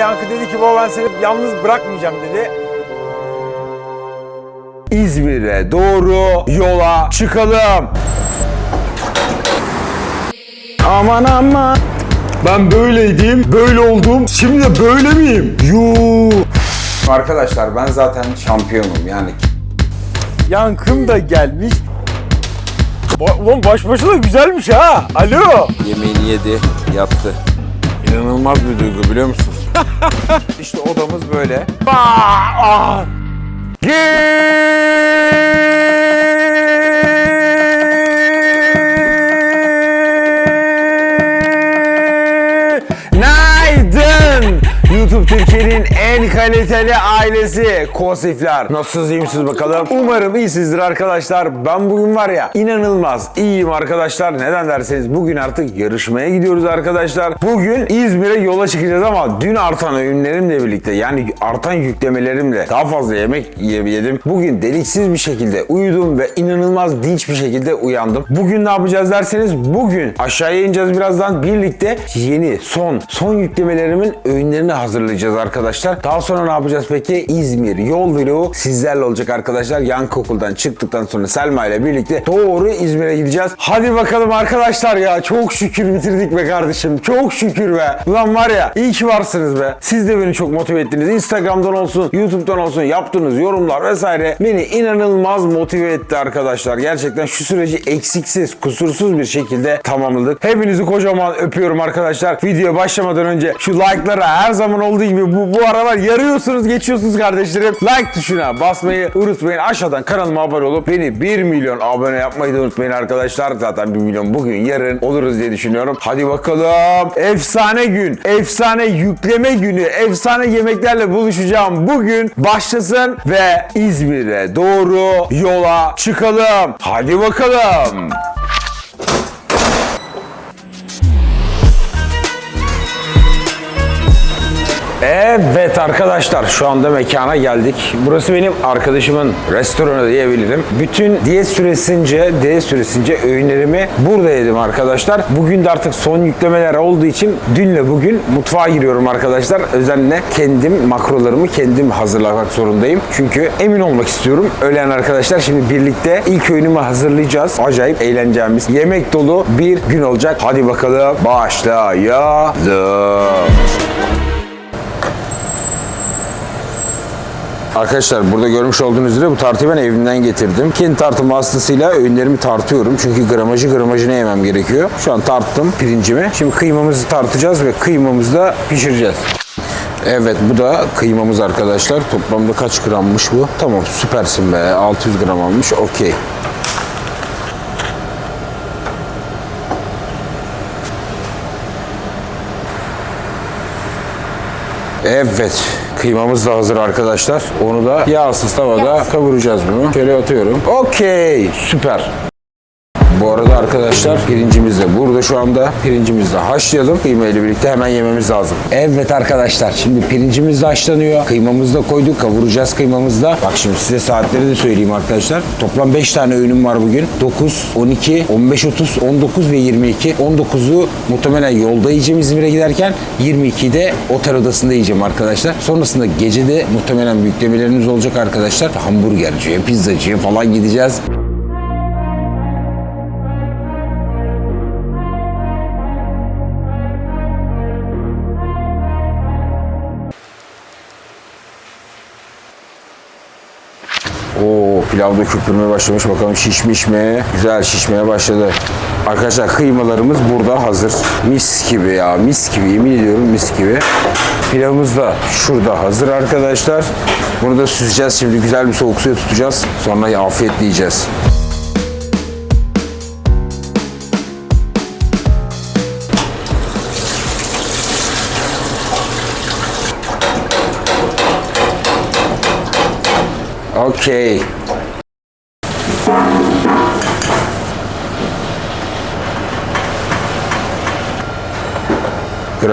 Yankı dedi ki baba ben seni yalnız bırakmayacağım dedi. İzmir'e doğru yola çıkalım. Aman aman. Ben böyleydim, böyle oldum. Şimdi böyle miyim? Yuu. Arkadaşlar ben zaten şampiyonum yani. Yankım da gelmiş. Ba- Ulan baş başa da güzelmiş ha. Alo. Yemeğini yedi, yattı. İnanılmaz bir duygu biliyor musunuz? işte odamız böyle. Günaydın. YouTube Türkiye'nin en kaliteli ailesi Kosifler. Nasılsınız iyi misiniz bakalım? Umarım iyisinizdir arkadaşlar. Ben bugün var ya inanılmaz iyiyim arkadaşlar. Neden derseniz bugün artık yarışmaya gidiyoruz arkadaşlar. Bugün İzmir'e yola çıkacağız ama dün artan öğünlerimle birlikte yani artan yüklemelerimle daha fazla yemek yedim. Bugün deliksiz bir şekilde uyudum ve inanılmaz dinç bir şekilde uyandım. Bugün ne yapacağız derseniz bugün aşağıya ineceğiz birazdan birlikte yeni son son yüklemelerimin öğünlerini hazırlayacağız arkadaşlar. Daha sonra ne yapacağız peki? İzmir yol vlogu sizlerle olacak arkadaşlar. Yankı okuldan çıktıktan sonra Selma ile birlikte doğru İzmir'e gideceğiz. Hadi bakalım arkadaşlar ya. Çok şükür bitirdik be kardeşim. Çok şükür be. Ulan var ya iyi ki varsınız be. Siz de beni çok motive ettiniz. Instagram'dan olsun, YouTube'dan olsun yaptığınız yorumlar vesaire beni inanılmaz motive etti arkadaşlar. Gerçekten şu süreci eksiksiz, kusursuz bir şekilde tamamladık. Hepinizi kocaman öpüyorum arkadaşlar. Video başlamadan önce şu like'lara her zaman olduğu gibi bu, bu aralar yarıyorsunuz, geçiyorsunuz kardeşlerim. Like tuşuna basmayı unutmayın. Aşağıdan kanalıma abone olup beni 1 milyon abone yapmayı da unutmayın arkadaşlar. Zaten 1 milyon bugün yarın oluruz diye düşünüyorum. Hadi bakalım. Efsane gün, efsane yükleme günü, efsane yemeklerle buluşacağım. Bugün başlasın ve İzmir'e doğru yola çıkalım. Hadi bakalım. Evet arkadaşlar şu anda mekana geldik. Burası benim arkadaşımın restoranı diyebilirim. Bütün diyet süresince, diyet süresince öğünlerimi burada yedim arkadaşlar. Bugün de artık son yüklemeler olduğu için dünle bugün mutfağa giriyorum arkadaşlar. Özellikle kendim makrolarımı kendim hazırlamak zorundayım. Çünkü emin olmak istiyorum. Öğlen arkadaşlar şimdi birlikte ilk öğünümü hazırlayacağız. Acayip eğleneceğimiz yemek dolu bir gün olacak. Hadi bakalım başlayalım. Arkadaşlar burada görmüş olduğunuz üzere bu tartıyı ben evimden getirdim. Kendi tartım vasıtasıyla öğünlerimi tartıyorum. Çünkü gramajı gramajına yemem gerekiyor. Şu an tarttım pirincimi. Şimdi kıymamızı tartacağız ve kıymamızı da pişireceğiz. Evet bu da kıymamız arkadaşlar. Toplamda kaç grammış bu? Tamam süpersin be. 600 gram almış. Okey. Evet. Kıymamız da hazır arkadaşlar. Onu da yağsız tavada kavuracağız bunu. Şöyle atıyorum. Okey. Süper. Bu arada arkadaşlar pirincimiz de burada şu anda. Pirincimizi de haşlayalım. Kıyma ile birlikte hemen yememiz lazım. Evet arkadaşlar şimdi pirincimiz de haşlanıyor. Kıymamızı da koyduk. Kavuracağız kıymamızı da. Bak şimdi size saatleri de söyleyeyim arkadaşlar. Toplam 5 tane öğünüm var bugün. 9, 12, 15, 30, 19 ve 22. 19'u muhtemelen yolda yiyeceğim İzmir'e giderken. 22'yi de otel odasında yiyeceğim arkadaşlar. Sonrasında gece de muhtemelen yüklemelerimiz olacak arkadaşlar. Hamburgerciye, pizzacıya falan gideceğiz. Pilav da köpürmeye başlamış. Bakalım şişmiş mi? Güzel şişmeye başladı. Arkadaşlar kıymalarımız burada hazır. Mis gibi ya. Mis gibi. Yemin ediyorum mis gibi. Pilavımız da şurada hazır arkadaşlar. Bunu da süzeceğiz. Şimdi güzel bir soğuk suya tutacağız. Sonra afiyetle yiyeceğiz. Okey.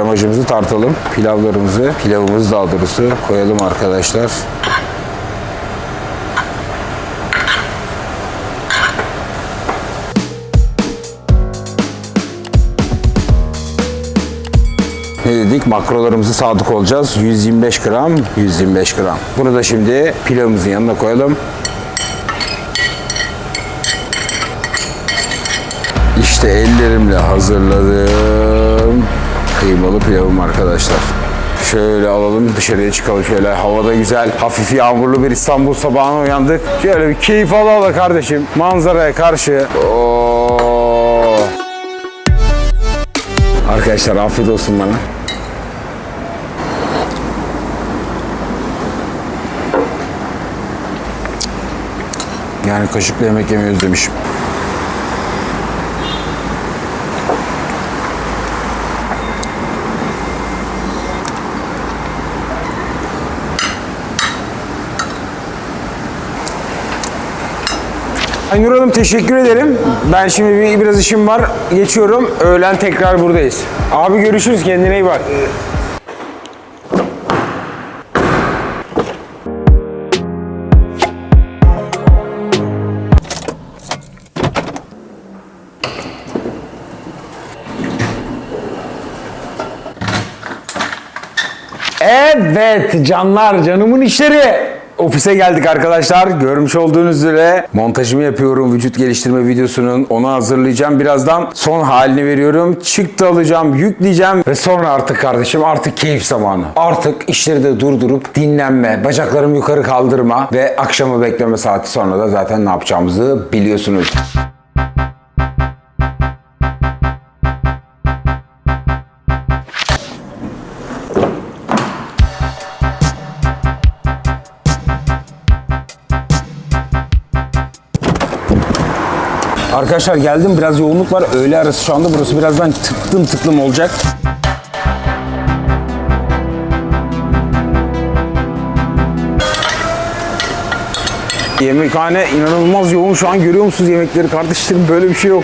Gramajımızı tartalım. Pilavlarımızı, pilavımızı daha doğrusu koyalım arkadaşlar. Ne dedi? dedik. Makrolarımızı sadık olacağız. 125 gram, 125 gram. Bunu da şimdi pilavımızın yanına koyalım. İşte ellerimle hazırladığım kıymalı pilavım arkadaşlar. Şöyle alalım dışarıya çıkalım şöyle havada güzel hafif yağmurlu bir İstanbul sabahına uyandık. Şöyle bir keyif alalım kardeşim manzaraya karşı. Oo. Arkadaşlar afiyet olsun bana. Yani kaşıkla yemek yemeyi özlemişim. Aynur Hanım teşekkür ederim. Ben şimdi bir, biraz işim var. Geçiyorum. Öğlen tekrar buradayız. Abi görüşürüz. Kendine iyi bak. Evet canlar canımın işleri. Ofise geldik arkadaşlar. Görmüş olduğunuz üzere montajımı yapıyorum vücut geliştirme videosunun. Onu hazırlayacağım birazdan. Son halini veriyorum. Çıktı alacağım, yükleyeceğim ve sonra artık kardeşim artık keyif zamanı. Artık işleri de durdurup dinlenme, bacaklarımı yukarı kaldırma ve akşamı bekleme saati sonra da zaten ne yapacağımızı biliyorsunuz. Arkadaşlar geldim biraz yoğunluk var. Öğle arası şu anda burası birazdan tıklım tıklım olacak. Yemekhane inanılmaz yoğun şu an görüyor musunuz yemekleri kardeşlerim böyle bir şey yok.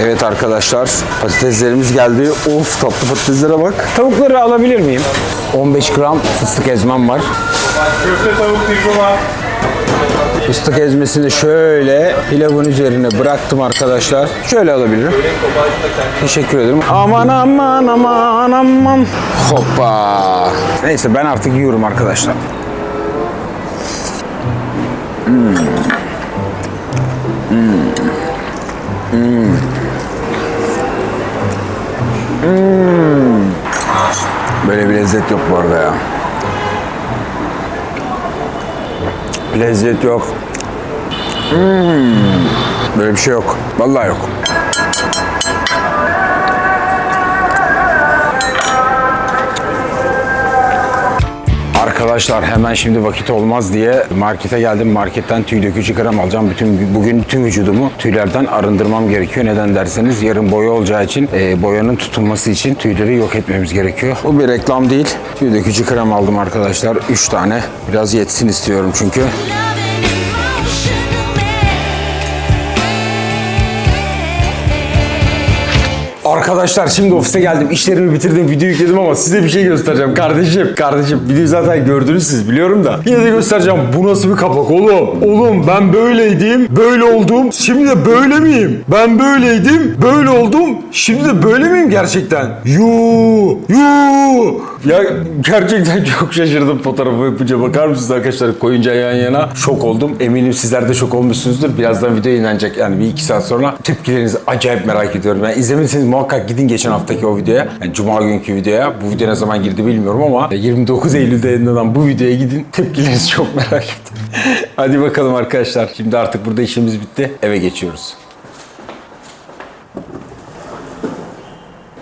Evet arkadaşlar patateslerimiz geldi. Of tatlı patateslere bak. Tavukları alabilir miyim? 15 gram fıstık ezmem var. Köfte tavuk pirzola. Fıstık ezmesini şöyle pilavın üzerine bıraktım arkadaşlar. Şöyle alabilirim. Teşekkür ederim. Aman aman aman aman. Hoppa. Neyse ben artık yiyorum arkadaşlar. Hmm. Hmm. Hmm. Hmm. Böyle bir lezzet yok bu arada ya. Lezzet yok. Hmm. Böyle bir şey yok. Vallahi yok. Arkadaşlar hemen şimdi vakit olmaz diye markete geldim. Marketten tüy dökücü krem alacağım. Bütün bugün tüm vücudumu tüylerden arındırmam gerekiyor. Neden derseniz yarın boya olacağı için e, boyanın tutulması için tüyleri yok etmemiz gerekiyor. Bu bir reklam değil. Tüy dökücü krem aldım arkadaşlar. 3 tane. Biraz yetsin istiyorum çünkü. Arkadaşlar şimdi ofise geldim. İşlerimi bitirdim. Video yükledim ama size bir şey göstereceğim. Kardeşim, kardeşim videoyu zaten gördünüz siz biliyorum da. Yine de göstereceğim. Bu nasıl bir kapak oğlum? Oğlum ben böyleydim. Böyle oldum. Şimdi de böyle miyim? Ben böyleydim. Böyle oldum. Şimdi de böyle miyim gerçekten? Yuu. Yuu. Ya gerçekten çok şaşırdım fotoğrafı yapınca. Bakar mısınız arkadaşlar koyunca yan yana? Şok oldum. Eminim sizler de şok olmuşsunuzdur. Birazdan video yayınlanacak yani bir iki saat sonra. Tepkilerinizi acayip merak ediyorum. Yani izlemediyseniz muhakkak gidin geçen haftaki o videoya. Yani Cuma günkü videoya. Bu video ne zaman girdi bilmiyorum ama 29 Eylül'de yayınlanan bu videoya gidin. Tepkilerinizi çok merak ettim. Hadi bakalım arkadaşlar. Şimdi artık burada işimiz bitti. Eve geçiyoruz.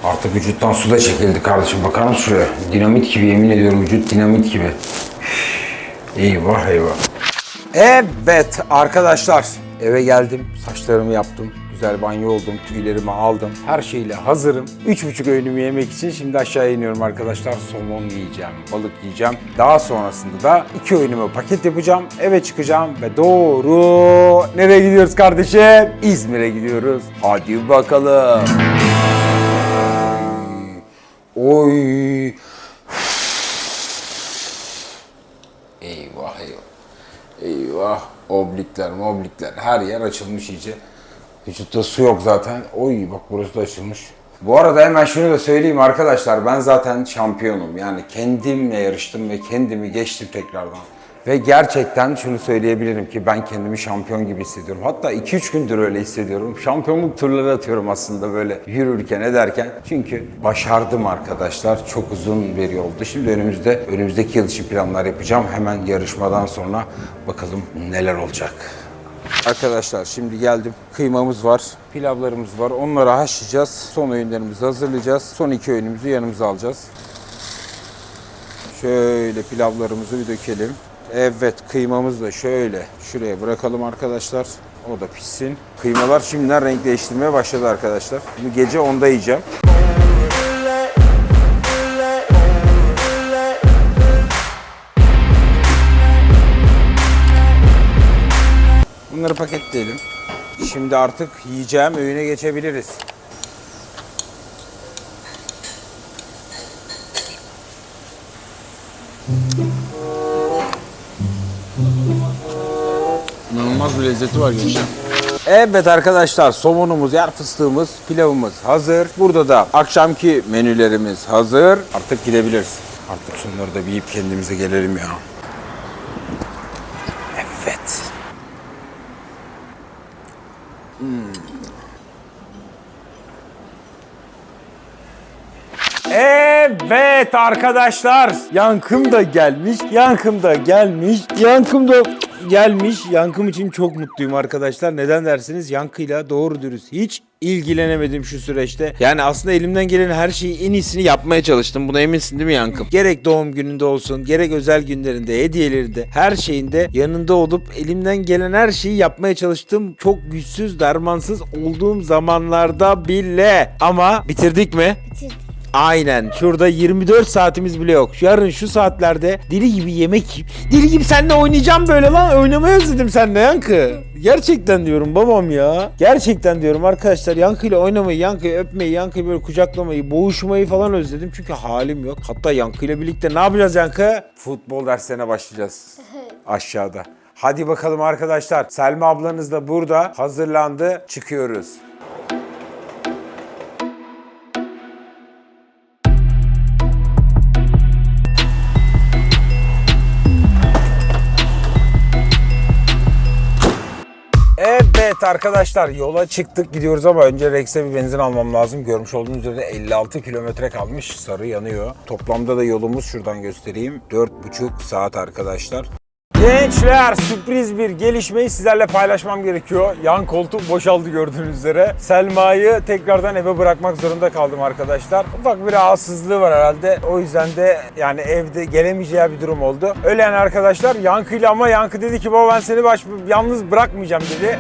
Artık vücuttan su da çekildi kardeşim. Bakar mısın şuraya? Dinamit gibi yemin ediyorum vücut dinamit gibi. Eyvah eyvah. Evet arkadaşlar eve geldim. Saçlarımı yaptım. Güzel banyo oldum. Tüylerimi aldım. Her şeyle hazırım. Üç buçuk öğünümü yemek için şimdi aşağı iniyorum arkadaşlar. Somon yiyeceğim, balık yiyeceğim. Daha sonrasında da iki öğünümü paket yapacağım. Eve çıkacağım ve doğru nereye gidiyoruz kardeşim? İzmir'e gidiyoruz. Hadi bakalım. Oy. Eyvah eyvah. Eyvah. Oblikler moblikler her yer açılmış iyice. Vücutta su yok zaten. Oy bak burası da açılmış. Bu arada hemen şunu da söyleyeyim arkadaşlar. Ben zaten şampiyonum. Yani kendimle yarıştım ve kendimi geçtim tekrardan. Ve gerçekten şunu söyleyebilirim ki ben kendimi şampiyon gibi hissediyorum. Hatta 2-3 gündür öyle hissediyorum. Şampiyonluk turları atıyorum aslında böyle yürürken ederken. Çünkü başardım arkadaşlar. Çok uzun bir yoldu. Şimdi önümüzde önümüzdeki yıl için planlar yapacağım. Hemen yarışmadan sonra bakalım neler olacak. Arkadaşlar şimdi geldim. Kıymamız var, pilavlarımız var. Onları haşlayacağız. Son öğünlerimizi hazırlayacağız. Son iki öğünümüzü yanımıza alacağız. Şöyle pilavlarımızı bir dökelim. Evet kıymamızı da şöyle şuraya bırakalım arkadaşlar. O da pişsin. Kıymalar şimdiden renk değiştirmeye başladı arkadaşlar. Şimdi gece 10'da yiyeceğim. Bunları paketleyelim. Şimdi artık yiyeceğim öğüne geçebiliriz. İnanılmaz bir lezzeti var gençler. Evet arkadaşlar somonumuz, yer fıstığımız, pilavımız hazır. Burada da akşamki menülerimiz hazır. Artık gidebiliriz. Artık şunları da bir yiyip kendimize gelelim ya. Evet. Evet arkadaşlar. Yankım da gelmiş. Yankım da gelmiş. Yankım da gelmiş. Yankım için çok mutluyum arkadaşlar. Neden dersiniz? Yankıyla doğru dürüst hiç ilgilenemedim şu süreçte. Yani aslında elimden gelen her şeyi en iyisini yapmaya çalıştım. Buna eminsin değil mi Yankım? Gerek doğum gününde olsun, gerek özel günlerinde, hediyelerinde, her şeyinde yanında olup elimden gelen her şeyi yapmaya çalıştım. Çok güçsüz, dermansız olduğum zamanlarda bile. Ama bitirdik mi? Aynen. Şurada 24 saatimiz bile yok. Yarın şu saatlerde deli gibi yemek yiyip deli gibi seninle oynayacağım böyle lan. Oynamayı özledim seninle Yankı. Gerçekten diyorum babam ya. Gerçekten diyorum arkadaşlar Yankı'yla oynamayı, Yankı'yı öpmeyi, Yankı'yı böyle kucaklamayı, boğuşmayı falan özledim. Çünkü halim yok. Hatta Yankı'yla birlikte ne yapacağız Yankı? Futbol derslerine başlayacağız. Aşağıda. Hadi bakalım arkadaşlar. Selma ablanız da burada hazırlandı. Çıkıyoruz. Evet arkadaşlar yola çıktık gidiyoruz ama önce Rex'e bir benzin almam lazım. Görmüş olduğunuz üzere 56 kilometre kalmış sarı yanıyor. Toplamda da yolumuz şuradan göstereyim. 4,5 saat arkadaşlar. Gençler sürpriz bir gelişmeyi sizlerle paylaşmam gerekiyor. Yan koltuk boşaldı gördüğünüz üzere. Selma'yı tekrardan eve bırakmak zorunda kaldım arkadaşlar. Ufak bir rahatsızlığı var herhalde. O yüzden de yani evde gelemeyeceği bir durum oldu. Öyle yani arkadaşlar Yankı'yla ama Yankı dedi ki baba ben seni baş yalnız bırakmayacağım dedi.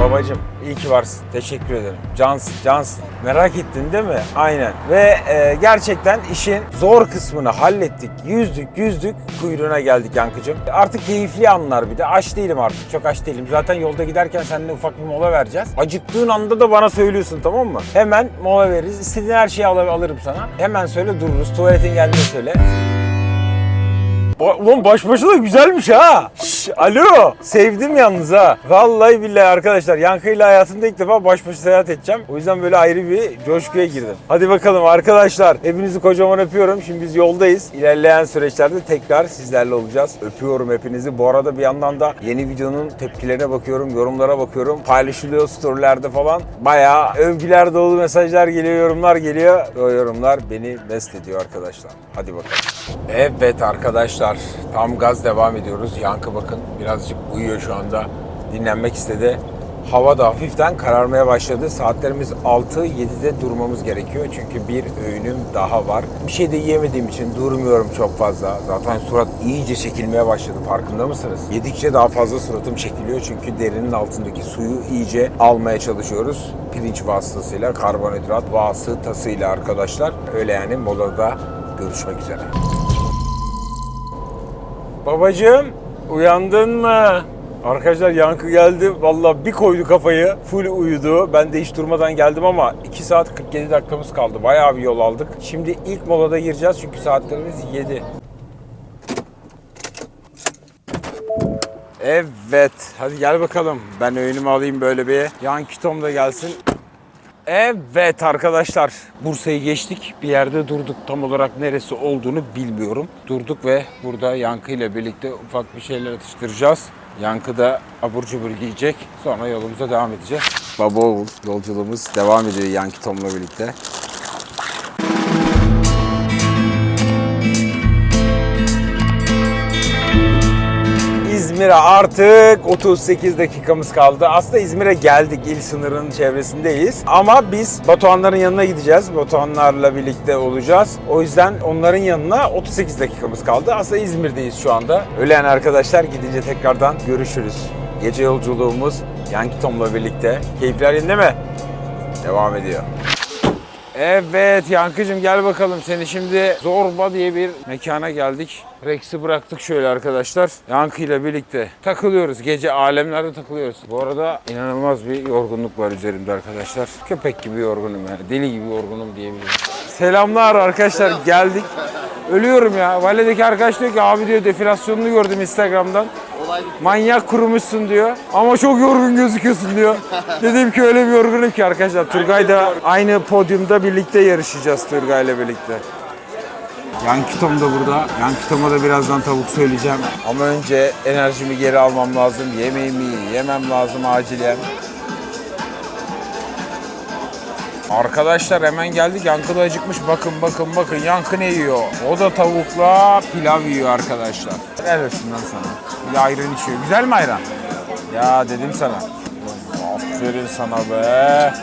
Babacım iyi ki varsın. Teşekkür ederim. Cansın, cansın. Merak ettin değil mi? Aynen. Ve e, gerçekten işin zor kısmını hallettik. Yüzdük, yüzdük. Kuyruğuna geldik Yankıcım. Artık keyifli anlar bir de. Aç değilim artık. Çok aç değilim. Zaten yolda giderken seninle ufak bir mola vereceğiz. Acıktığın anda da bana söylüyorsun tamam mı? Hemen mola veririz. İstediğin her şeyi al- alırım sana. Hemen söyle dururuz. Tuvaletin geldiğinde söyle. Ba- Ulan baş başa da güzelmiş ha. Şş, alo. Sevdim yalnız ha. Vallahi billahi arkadaşlar Yankı'yla hayatımda ilk defa baş başa seyahat edeceğim. O yüzden böyle ayrı bir coşkuya girdim. Hadi bakalım arkadaşlar. Hepinizi kocaman öpüyorum. Şimdi biz yoldayız. İlerleyen süreçlerde tekrar sizlerle olacağız. Öpüyorum hepinizi. Bu arada bir yandan da yeni videonun tepkilerine bakıyorum, yorumlara bakıyorum. Paylaşılıyor storylerde falan. Bayağı övgüler dolu mesajlar geliyor, yorumlar geliyor. O yorumlar beni mest ediyor arkadaşlar. Hadi bakalım. Evet arkadaşlar tam gaz devam ediyoruz. Yankı bakın birazcık uyuyor şu anda. Dinlenmek istedi. Hava da hafiften kararmaya başladı. Saatlerimiz 6-7'de durmamız gerekiyor. Çünkü bir öğünüm daha var. Bir şey de yiyemediğim için durmuyorum çok fazla. Zaten surat iyice çekilmeye başladı. Farkında mısınız? Yedikçe daha fazla suratım çekiliyor. Çünkü derinin altındaki suyu iyice almaya çalışıyoruz. Pirinç vasıtasıyla, karbonhidrat vasıtasıyla arkadaşlar. Öyle yani molada görüşmek üzere. Babacığım uyandın mı? Arkadaşlar yankı geldi. Vallahi bir koydu kafayı. Full uyudu. Ben de hiç durmadan geldim ama 2 saat 47 dakikamız kaldı. Bayağı bir yol aldık. Şimdi ilk molada gireceğiz çünkü saatlerimiz 7. Evet. Hadi gel bakalım. Ben öğünümü alayım böyle bir. Yan kitom da gelsin. Evet arkadaşlar Bursa'yı geçtik. Bir yerde durduk. Tam olarak neresi olduğunu bilmiyorum. Durduk ve burada Yankı ile birlikte ufak bir şeyler atıştıracağız. Yankı da abur cubur giyecek. Sonra yolumuza devam edeceğiz. Baba oğul yolculuğumuz devam ediyor Yankı Tom'la birlikte. İzmir'e artık 38 dakikamız kaldı. Aslında İzmir'e geldik. İl sınırının çevresindeyiz. Ama biz Batuhanların yanına gideceğiz. Batuhanlarla birlikte olacağız. O yüzden onların yanına 38 dakikamız kaldı. Aslında İzmir'deyiz şu anda. Öleyen arkadaşlar gidince tekrardan görüşürüz. Gece yolculuğumuz Yankee Tom'la birlikte. Keyifler yerinde mi? Devam ediyor. Evet Yankıcım gel bakalım seni şimdi Zorba diye bir mekana geldik. Rex'i bıraktık şöyle arkadaşlar. Yankı ile birlikte takılıyoruz. Gece alemlerde takılıyoruz. Bu arada inanılmaz bir yorgunluk var üzerimde arkadaşlar. Köpek gibi yorgunum yani. Deli gibi yorgunum diyebilirim. Selamlar arkadaşlar geldik. Ölüyorum ya. Valide'deki arkadaş diyor ki abi diyor defilasyonunu gördüm Instagram'dan. Manyak kurumuşsun diyor. Ama çok yorgun gözüküyorsun diyor. Dedim ki öyle bir yorgunum ki arkadaşlar. Turgay'da aynı podyumda birlikte yarışacağız Turgay'la birlikte. Yankı Tom da burada. Yankı Tom'a da birazdan tavuk söyleyeceğim. Ama önce enerjimi geri almam lazım. Yemeğimi yemem lazım acilen. Arkadaşlar hemen geldik. Yankı da acıkmış. Bakın bakın bakın. Yankı ne yiyor? O da tavukla pilav yiyor arkadaşlar. Helal olsun lan sana. Bir de ayran içiyor. Güzel mi ayran? Ya dedim sana. Aferin sana be.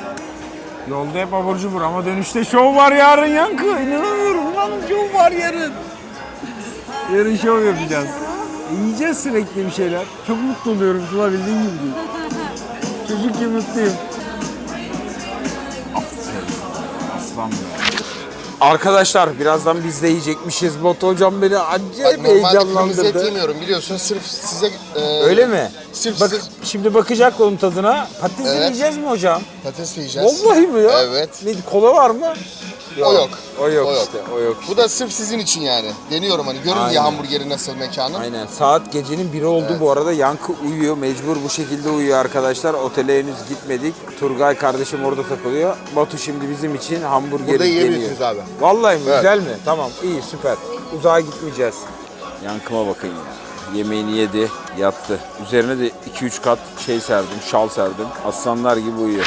Yolda hep abur cubur ama dönüşte şov var yarın Yankı. İnanamıyorum lan şov var yarın. Yarın şov yapacağız. Yiyeceğiz sürekli bir şeyler. Çok mutlu oluyorum Sıla bildiğin gibi. Çocuk gibi mutluyum. Arkadaşlar birazdan biz de yiyecekmişiz. Batu hocam beni acayip Normalde kırmızı et heyecanlandırdı. yemiyorum biliyorsun. Sırf size e, Öyle mi? Sırf Bak siz- şimdi bakacak onun tadına. Patates Evet. yiyeceğiz mi hocam? patates yiyeceğiz. Vallahi mi ya? Evet. Ne, kola var mı? O yok. O yok O yok. işte. O yok. Bu da sırf sizin için yani. Deniyorum hani görün diye hamburgeri nasıl mekanın. Aynen. Saat gecenin biri oldu bu arada. Yankı uyuyor. Mecbur bu şekilde uyuyor arkadaşlar. Otele henüz gitmedik. Turgay kardeşim orada takılıyor. Batu şimdi bizim için hamburger Burada geliyor. yiyebilirsiniz abi. Vallahi mi? Evet. Güzel mi? Tamam. iyi süper. Uzağa gitmeyeceğiz. Yankıma bakın ya. Yemeğini yedi, yattı. Üzerine de 2-3 kat şey serdim, şal serdim. Aslanlar gibi uyuyor.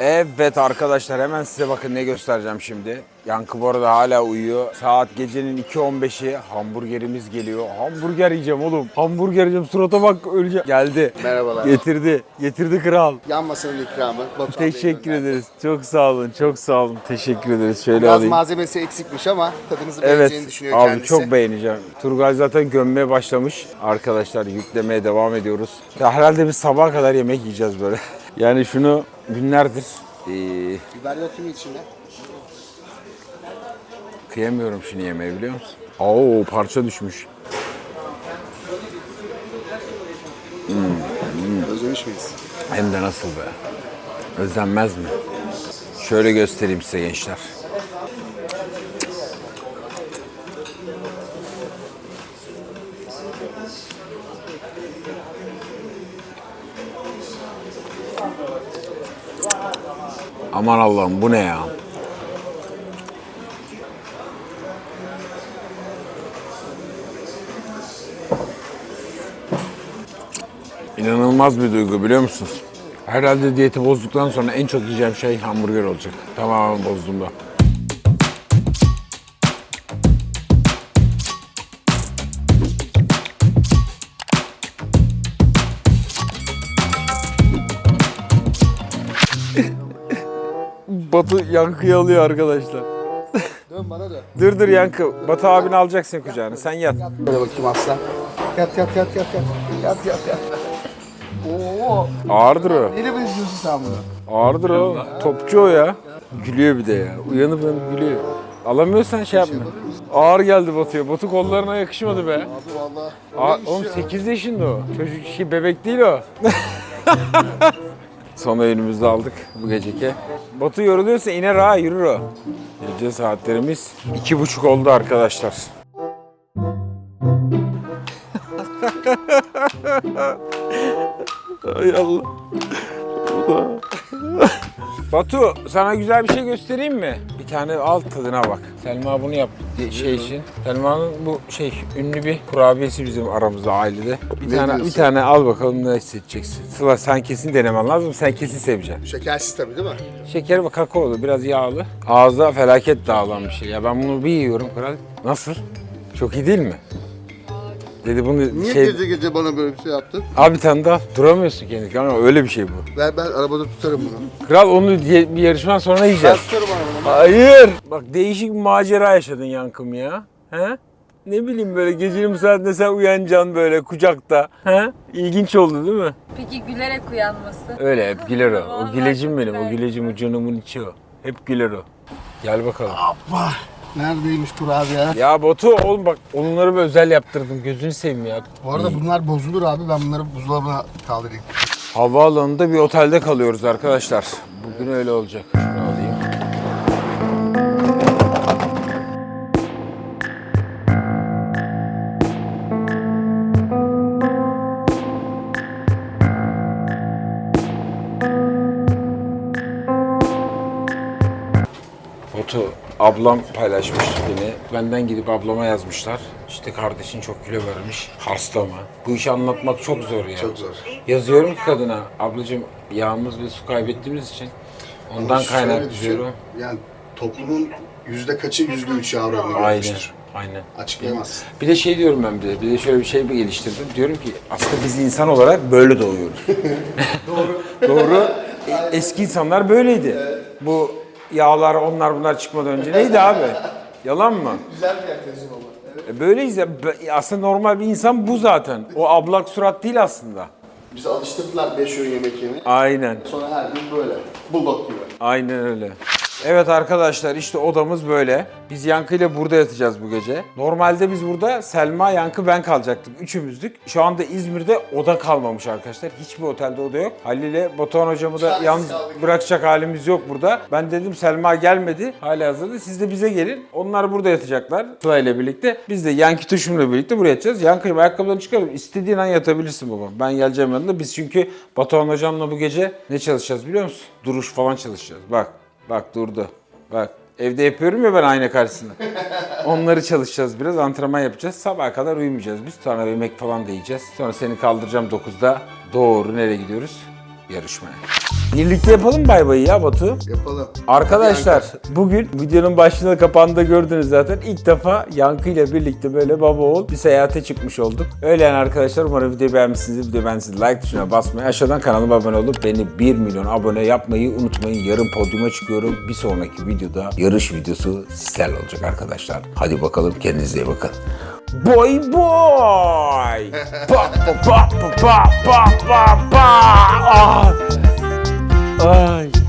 Evet arkadaşlar hemen size bakın ne göstereceğim şimdi. Yankı bu arada hala uyuyor. Saat gecenin 2.15'i hamburgerimiz geliyor. Hamburger yiyeceğim oğlum. Hamburger yiyeceğim surata bak öleceğim. Geldi. Merhabalar. Getirdi. Getirdi kral. Yan masanın ikramı. Bey Teşekkür ederiz. Çok sağ olun. Çok sağ olun. Teşekkür ederiz. Şöyle Biraz alayım. malzemesi eksikmiş ama tadınızı Evet beğeneceğini düşünüyor abi kendisi. çok beğeneceğim. Turgay zaten gömmeye başlamış. Arkadaşlar yüklemeye devam ediyoruz. Ya herhalde biz sabaha kadar yemek yiyeceğiz böyle. Yani şunu günlerdir ee, Biber yok mu içinde? kıyamıyorum şunu yemeye biliyor musun? Oo parça düşmüş. Özlemiş miyiz? Hem de nasıl be. Özlenmez mi? Şöyle göstereyim size gençler. Aman Allah'ım bu ne ya? İnanılmaz bir duygu biliyor musunuz? Herhalde diyeti bozduktan sonra en çok yiyeceğim şey hamburger olacak. Tamamen bozduğumda. Batı yankıyı alıyor arkadaşlar. Dön bana dön. Dur dur yankı. Batı abini alacaksın kucağına. Sen yat. Böyle bakayım aslan. Yat yat yat yat yat. Yat yat yat. Oo. Ağırdır o. Neyle benziyorsun sen bunu? Ağırdır o. Topçu o ya. Gülüyor bir de ya. Uyanıp uyanıp gülüyor. Alamıyorsan şey yapma. Ağır geldi Batu'ya. Batu kollarına yakışmadı be. Abi valla. Oğlum 8 yaşında o. Çocuk şey bebek değil o. Son öğünümüzü aldık bu geceki. Batu yoruluyorsa iner ha yürür o. Gece saatlerimiz iki buçuk oldu arkadaşlar. Ay Allah. Batu sana güzel bir şey göstereyim mi? Bir tane al tadına bak. Selma bunu yaptı şey için. Selma'nın bu şey ünlü bir kurabiyesi bizim aramızda ailede. Bir Ne tane diyorsun? bir tane al bakalım ne hissedeceksin. Sıla sen kesin denemen lazım. Sen kesin seveceksin. Şekersiz tabii değil mi? Şeker ve kakaolu biraz yağlı. Ağızda felaket dağılan bir şey. Ya ben bunu bir yiyorum kral. Nasıl? Çok iyi değil mi? Dedi bunu Niye şey... gece gece bana böyle bir şey yaptın? Abi bir tane daha duramıyorsun kendi ama öyle bir şey bu. Ver ben arabada tutarım bunu. Kral onu diye- bir yarışmadan sonra Ben yiyeceğiz. tutarım arabada. Hayır. Bak değişik bir macera yaşadın yankım ya. He? Ne bileyim böyle gecenin bu saatinde sen uyanacaksın böyle kucakta. He? İlginç oldu değil mi? Peki gülerek uyanması. Öyle hep güler o. O Vallahi gülecim çok benim. O gülecim o canımın içi o. Hep güler o. Gel bakalım. Neredeymiş kurabiye? Ya Batu oğlum bak onları bir özel yaptırdım. Gözünü seveyim ya. Bu arada bunlar bozulur abi. Ben bunları buzdolabına kaldırayım. Havaalanında bir otelde kalıyoruz arkadaşlar. Bugün öyle olacak. Şunu alayım. Foto ablam paylaşmış beni. Benden gidip ablama yazmışlar. İşte kardeşin çok kilo vermiş. Hasta mı? Bu işi anlatmak çok zor ya. Çok zor. Yazıyorum ki kadına, ablacığım yağımız ve su kaybettiğimiz için ondan Şöyle kaynak düşün, diyorum. Yani toplumun yüzde kaçı yüzde üç yavru Aynen, görmüştür. aynen. Açıklayamazsın. Bir de şey diyorum ben bir de, bir de şöyle bir şey bir geliştirdim. Diyorum ki aslında biz insan olarak böyle doğuyoruz. Doğru. Doğru. E, Eski insanlar böyleydi. Bu yağlar, onlar bunlar çıkmadan önce neydi abi? Yalan mı? Güzel bir yaklaşım ama. Evet. E, Böyleyiz ya. Aslında normal bir insan bu zaten. O ablak surat değil aslında. Bizi alıştırdılar beş öğün yemek yemeye. Aynen. Sonra her gün böyle. Bulldog gibi. Aynen öyle. Evet arkadaşlar işte odamız böyle. Biz Yankı ile burada yatacağız bu gece. Normalde biz burada Selma, Yankı, ben kalacaktık. Üçümüzdük. Şu anda İzmir'de oda kalmamış arkadaşlar. Hiçbir otelde oda yok. Halil ile Batuhan hocamı da Çaresiz yalnız kaldık. bırakacak halimiz yok burada. Ben dedim Selma gelmedi. Hala hazırda. Siz de bize gelin. Onlar burada yatacaklar. Sıla ile birlikte. Biz de Yankı Tuşum'la birlikte buraya yatacağız. Yankı'yım ayakkabılarını çıkarıp istediğin an yatabilirsin baba. Ben geleceğim yanında. Biz çünkü Batuhan hocamla bu gece ne çalışacağız biliyor musun? Duruş falan çalışacağız. Bak. Bak durdu. Bak. Evde yapıyorum ya ben ayna karşısında. Onları çalışacağız biraz. Antrenman yapacağız. Sabaha kadar uyumayacağız biz. Sonra yemek falan da yiyeceğiz. Sonra seni kaldıracağım 9'da. Doğru nereye gidiyoruz? Yarışmaya. Birlikte yapalım bay bayı ya Batu. Yapalım. Arkadaşlar bugün videonun başında kapağında gördünüz zaten ilk defa Yankı ile birlikte böyle baba oğul bir seyahate çıkmış olduk. Öyle yani arkadaşlar umarım videoyu beğenmişsinizdir. Video beğendiyseniz like tuşuna basmayı aşağıdan kanalıma abone olup beni 1 milyon abone yapmayı unutmayın. Yarın podyuma çıkıyorum. Bir sonraki videoda yarış videosu sizlerle olacak arkadaşlar. Hadi bakalım kendinize iyi bakın. Boy boy! Pa pa pa pa pa pa pa! Ah! 哎